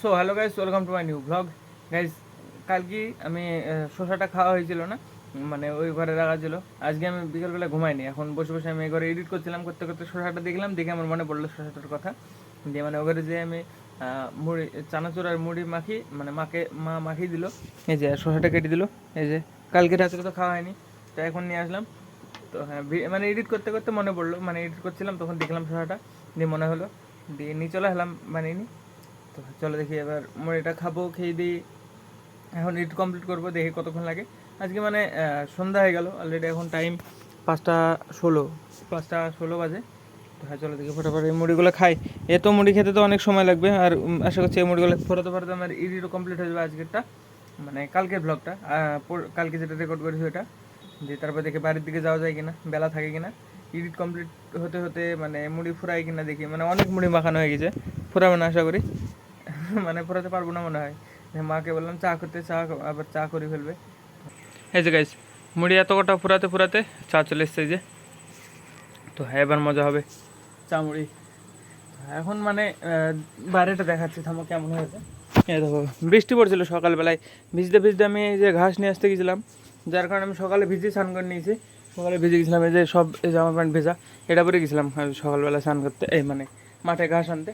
So hello guys welcome to my new blog guys কালকে আমি শসাটা খাওয়া হয়েছিল না? মানে ওই ঘরে রাখা ছিল। আজকে আমি বিকেলবেলা ঘুমাইনি। এখন বসে বসে আমি ঘরে এডিট করছিলাম, করতে করতে শসাটা দেখলাম, দেখে আমার মনে পড়ল শসাটার কথা। দিয়ে মানে ওখানে যে আমি মুড়ি চানাচুর আর মুড়ি মাখি মানে মাকে, মা মাখিয়ে দিল। এই যে শসাটা কেটে দিল। এই যে কালকে রাত্রে তো খাওয়া হয়নি। তো এখন নিয়ে আসলাম। তো হ্যাঁ মানে এডিট করতে করতে মনে পড়ল। মানে এডিট করছিলাম, তখন দেখলাম শসাটা। দিয়ে মনে হলো। দিয়ে নিয়ে চলে এলাম, বানিয়ে নি তো চলো দেখি, এবার মুড়িটা খাব, খেয়ে দিই। এখন এডিট কমপ্লিট করব, দেখি কতক্ষণ লাগে। আজকে মানে সন্ধ্যা হয়ে গেল অলরেডি এখন টাইম পাঁচটা ষোলো পাঁচটা ষোলো বাজে। তো হ্যাঁ চলো দেখি ফটোফট এই মুড়িগুলো খাই। এ তো মুড়ি খেতে তো অনেক সময় লাগবে, আর আশা করছি এই মুড়িগুলো ফোরাতে ফোরাতে আমার এডিটও কমপ্লিট হয়ে যাবে আজকেরটা। মানে কালকের ব্লগটা কালকে যেটা রেকর্ড করেছি ওটা। দিয়ে তারপর দেখি বাড়ির দিকে যাওয়া যায় কিনা, বেলা থাকে কিনা। এডিট কমপ্লিট হতে হতে মানে মুড়ি ফুরাই কিনা দেখি। মানে অনেক মুড়ি মাখানো হয়ে গেছে, ফুরাবে না আশা করি। মানে পারব না মনে হয়। মাকে বললাম চা করতে চা আবার চা করে ফেলবে। এই যে গাইস মুড়ি এত কটা ফুরাতে ফুরাতে চা চলে এসছে যে। তো হ্যাঁ এবার মজা হবে। চা মুড়ি। এখন মানে বাইরেটা দেখাচ্ছি থামো কেমন হয়েছে? এই দেখো বৃষ্টি পড়ছিল সকালবেলায়। ভিজতে ভিজতে আমি এই যে ঘাস নিয়ে আসতে গেছিলাম। যার কারণে আমি সকালে ভিজে স্নান করে নিয়েছি। সকালে ভিজে গেছিলাম এই যে সব এই জামা প্যান্ট ভেজা। এটা পরে গেছিলাম সকালবেলা স্নান করতে। এই মানে মাঠে ঘাস আনতে।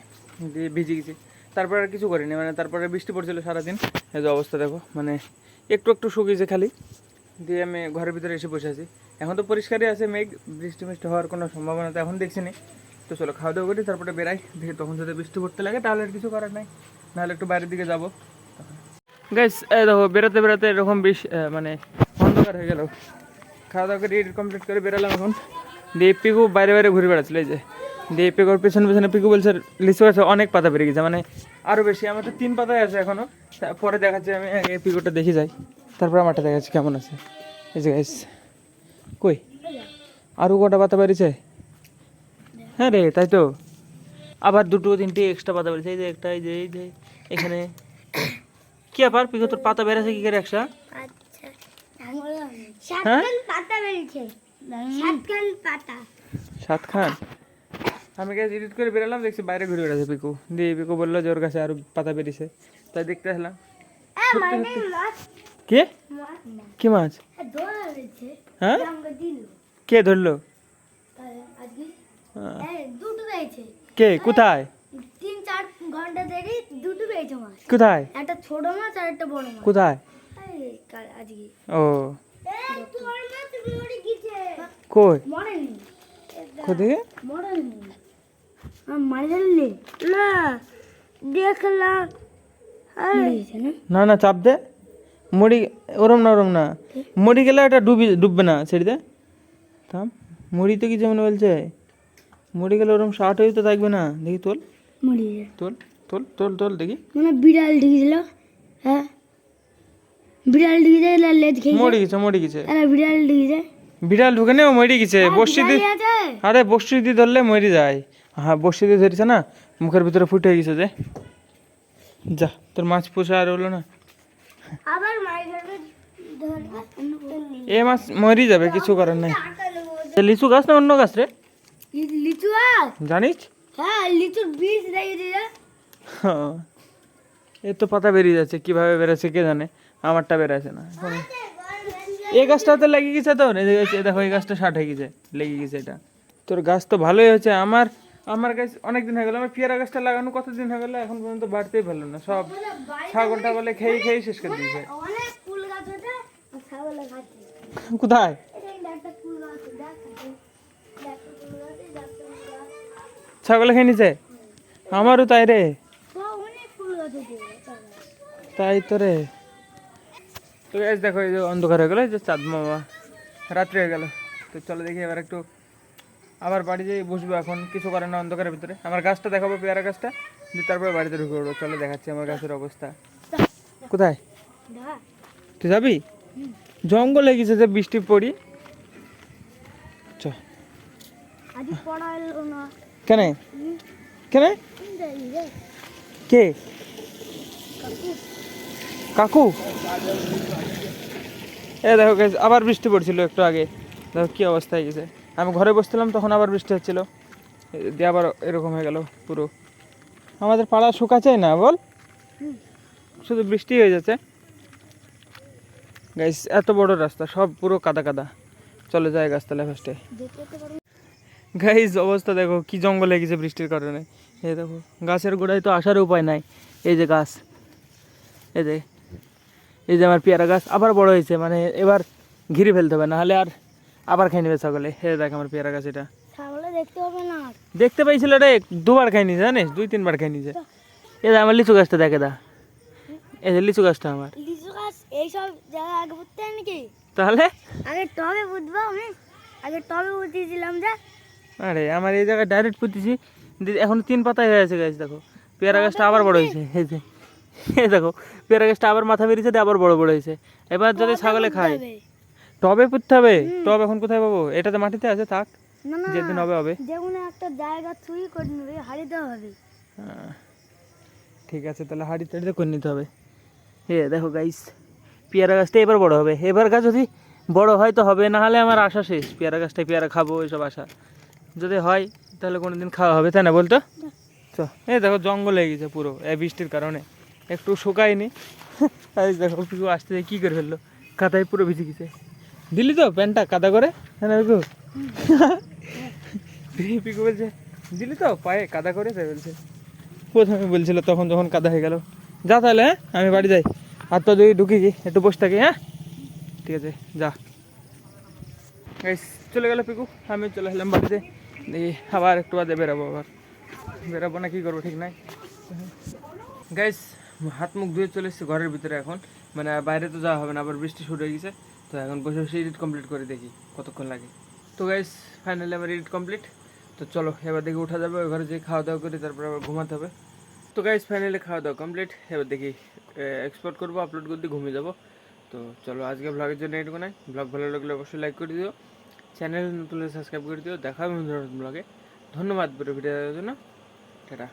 দিয়ে ভিজে গেছি। তারপরে আর কিছু করিনি মানে তারপরে বৃষ্টি পড়ছিল সারাদিন। এই যে অবস্থা দেখো মানে একটু একটু শুকিয়েছে খালি। দিয়ে আমি ঘরের ভিতরে এসে বসে আছি। এখন তো পরিষ্কারই আছে মেঘ, বৃষ্টি মিষ্টি হওয়ার কোনো সম্ভাবনা তো এখন দেখছি না। তো চলো খাওয়া দাওয়া করি, তারপরে বেরাই তখন যদি বৃষ্টি পড়তে লাগে তাহলে আর কিছু করার নাই। নাহলে একটু বাইরের দিকে যাব। গাইস দেখো, বেরোতে বেরোতে এরকম বেশ মানে অন্ধকার হয়ে গেল। খাওয়া দাওয়া করে কমপ্লিট করে বেরালাম এখন। দিয়ে পিকু বাইরে বাইরে ঘুরে বেড়াচ্ছিল, এই যে। দিয়ে পিকুর পেছনে পেছনে পিকু বলছে লিচু গাছে অনেক পাতা বেরিয়ে গেছে মানে আরও বেশি আমার তো তিন পাতায় আছে এখনও। তা- পরে দেখাচ্ছি আমি আগে পিকুটা দেখে যাই। তারপর আমারটা দেখাচ্ছি কেমন আছে। এই যে গাইস কই? আরও কটা পাতা বেরিয়েছে হ্যাঁ রে তাই তো। আবার দুটো তিনটে এক্সট্রা পাতা বেরিয়েছে এই যে একটা এই যে এই যে এখানে। কি আবার পিকু তোর পাতা বেড়েছে কি করে একসা আচ্ছা হ্যাঁ? সাতখান পাতা বেরিয়েছে সাতখান পাতা। সাত খান আমি গ্যাস এডিট করে বেরোলাম দেখছি বাইরে ঘুরে বেড়াচ্ছে পিকু। দিয়ে পিকু বলল যে ওর কাছে আরও পাতা বেরিয়েছে। তাই দেখতে আসলাম। কে? কি মাছ? হ্যাঁ? কে ধরলো? কে? কোথায়? তিন চার ঘণ্টা দেরি দুটো পেয়েছে মাছ। কোথায়? একটা ছোট মাছ আর একটা বড় মাছ। কোথায়? আজকে। ও। গেছে কই? কোথায়? মরেনি। মারি না দেখলাম। না? চাপ দে। মরি ওরম না ওরম না। মরি গেলে এটা ডুবি ডুববে না ছেড়ে দে। থাম। মরি তো কি যেমন বলছে। মরি গেলে ওরম শার্ট হয়ে তো থাকবে না। দেখি তোল। মরিয়ে তোল তোল তোল তোল দেখি। মানে বিড়াল ঢুকেছিল। হ্যাঁ? বিড়াল ঢুকেছে লেজ খেয়েছে মরে গেছে মরে গেছে। আরে বিড়াল ঢুকেছে। বিড়াল ঢুকে নেও মরে গেছে। বসি আছে আরে বসি দিয়ে ধরলে মরে যায়। হ্যাঁ বসি দিয়ে ধরেছে না? মুখের ভিতরে ফুটে গেছে যে। যা তোর মাছ পোষা আর হলো না। আবার এ মাছ মরি যাবে কিছু করার নাই। লিচু গাছ না অন্য গাছ রে? লিচু জানিস? হ্যাঁ লিচুর বীজ হ্যাঁ। এ তো পাতা বেরিয়ে যাচ্ছে কীভাবে বেরোচ্ছে কে জানে? আমারটা বেরোচ্ছে না। এখন- গাছটা তো লেগে গেছে তো এই এই দেখো এই গাছটা ষাট হয়ে গেছে লেগে গেছে এটা। তোর গাছ তো ভালোই হয়েছে আমার আমার গাছ অনেক দিন হয়ে গেল আমার পেয়ারা গাছটা লাগানো কতদিন হয়ে গেল এখন পর্যন্ত বাড়তেই পারল না সব ছাগলটা বলে খেয়ে খেয়ে শেষ করে দিয়েছে। কোথায়? ছাগলে খেয়ে নিছে? আমারও তাই রে। আছে তাই তো রে। তো গাছ দেখো এই যে অন্ধকার হয়ে গেলো এই যে চাঁদ মামা রাত্রি হয়ে গেল। তো চলো দেখি এবার একটু আবার বাড়ি যেয়ে বসবো এখন, কিছু করে না অন্ধকারের ভিতরে। আমার গাছটা দেখাবো, পেয়ারা গাছটা। দিয়ে তারপরে বাড়িতে ঢুকে পড়ব। চলো, দেখাচ্ছি আমার গাছের অবস্থা। কোথায়? তুই যাবি? জঙ্গল গেছে যে বৃষ্টি পড়ি। কেন? কেন? কে? কাকু? এ দেখো, আবার বৃষ্টি পড়ছিল একটু আগে। দেখো, কি অবস্থা হয়ে গেছে। আমি ঘরে বসছিলাম, তখন আবার বৃষ্টি হচ্ছিল। দিয়ে আবার এরকম হয়ে গেল পুরো। আমাদের পাড়া শুকাচ্ছে না, বল? শুধু বৃষ্টি হয়ে যাচ্ছে। গাইস এত বড় রাস্তা, সব পুরো কাদা কাদা। চলে যায় গাছতলা ফার্স্টে গাইস অবস্থা দেখো, কি জঙ্গল হয়ে গেছে বৃষ্টির কারণে। এই দেখো, গাছের গোড়ায় তো আসার উপায় নাই। এই যে গাছ, এই যে এই যে আমার পেয়ারা গাছ, আবার বড় হয়েছে মানে এবার ঘিরে ফেলতে হবে, নাহলে আর আবার খেয়ে নেবে সকলে এই দেখ আমার পেয়ারা গাছ এটা। ছাগলে দেখতে হবে না। দেখতে পাইছিল রে দুবার খাই নিছে জানিস? দুই তিনবার খাই নিছে। এই যে আমার লিচু গাছটা দেখে দা। এই যে লিচু গাছটা আমার। লিচু গাছ এইসব জায়গায় আগে হয় নাকি? তাহলে? আগে টবে পুঁতবো আমি। আগে টবে পুঁতিয়েছিলাম যে। আরে আমার এই জায়গায় ডাইরেক্ট পুঁতেছি। এখন তিন পাতায় হয়ে আছে গাছ দেখো। পেয়ারা গাছটা আবার বড় হয়েছে এই যে। দেখো পেয়ারা গাছটা আবার মাথা বেরিয়েছে দিয়ে আবার বড় বড় হয়েছে। এবার যদি ছাগলে খায়। টবে পুঁততে হবে? টব এখন কোথায় পাবো? এটাতে মাটিতে আছে থাক। যেদিন হবে হবে। যে কোনো একটা জায়গা চুরি করে নেবে হারিতে হবে। হ্যাঁ। ঠিক আছে তাহলে হাড়ি টাড়িতে করে নিতে হবে। এ দেখো গাইস পেয়ারা গাছটা এবার বড় হবে। এবার গাছ যদি বড় হয় তো হবে না হলে আমার আশা শেষ। পেয়ারা গাছটায় পেয়ারা খাব এসব আশা। যদি হয় তাহলে কোনো দিন খাওয়া হবে তাই না বলতো? তো এই দেখো জঙ্গল হয়ে গেছে পুরো এই বৃষ্টির কারণে। একটু শুকায়নি। দেখো পিকু আসতে কী করে ফেলল। কাদায় পুরো ভিজে গেছে। দিলি তো প্যান্টটা কাদা করে? হ্যাঁ না পিকু বলছে দিলি তো? পায়ে কাদা করে? তাই বলছে। প্রথমে বলছিল তখন যখন কাদা হয়ে গেল। যা তাহলে হ্যাঁ আমি বাড়ি যাই। হাত পা দিয়ে ঢুকি একটু বসে থাকি হ্যাঁ? ঠিক আছে যা। গাইস চলে গেল পিকু। আমি চলে এলাম বাড়িতে। দিয়ে আবার একটু বাদে বেরাবো আবার। বেরাবো না কি করব ঠিক নাই। গাইস হাত মুখ ধুয়ে চলে এসেছি ঘরের ভিতরে এখন। মানে বাইরে তো যাওয়া হবে না আবার বৃষ্টি শুরু হয়ে গেছে। তো এখন বসে বসে এডিট কমপ্লিট করে দেখি কতক্ষণ লাগে। তো গাইস ফাইনালি আমার এডিট কমপ্লিট তো চলো, এবার দেখি উঠা যাবে, ওই ঘরে যেয়ে খাওয়া দাওয়া করি তারপর আবার ঘুমাতে হবে। তো গাইস ফাইনালি খাওয়া দাওয়া কমপ্লিট এবার দেখি এক্সপোর্ট করব আপলোড করতে ঘুমিয়ে যাব। তো চলো, আজকে ব্লগের জন্য এটুকু নাই। ব্লগ ভালো লাগলে অবশ্যই লাইক করে দিও। চ্যানেল নতুন সাবস্ক্রাইব করে দিও। দেখা হবে ব্লগে ধন্যবাদ পুরো ভিডিও দেওয়ার জন্য। টাটা।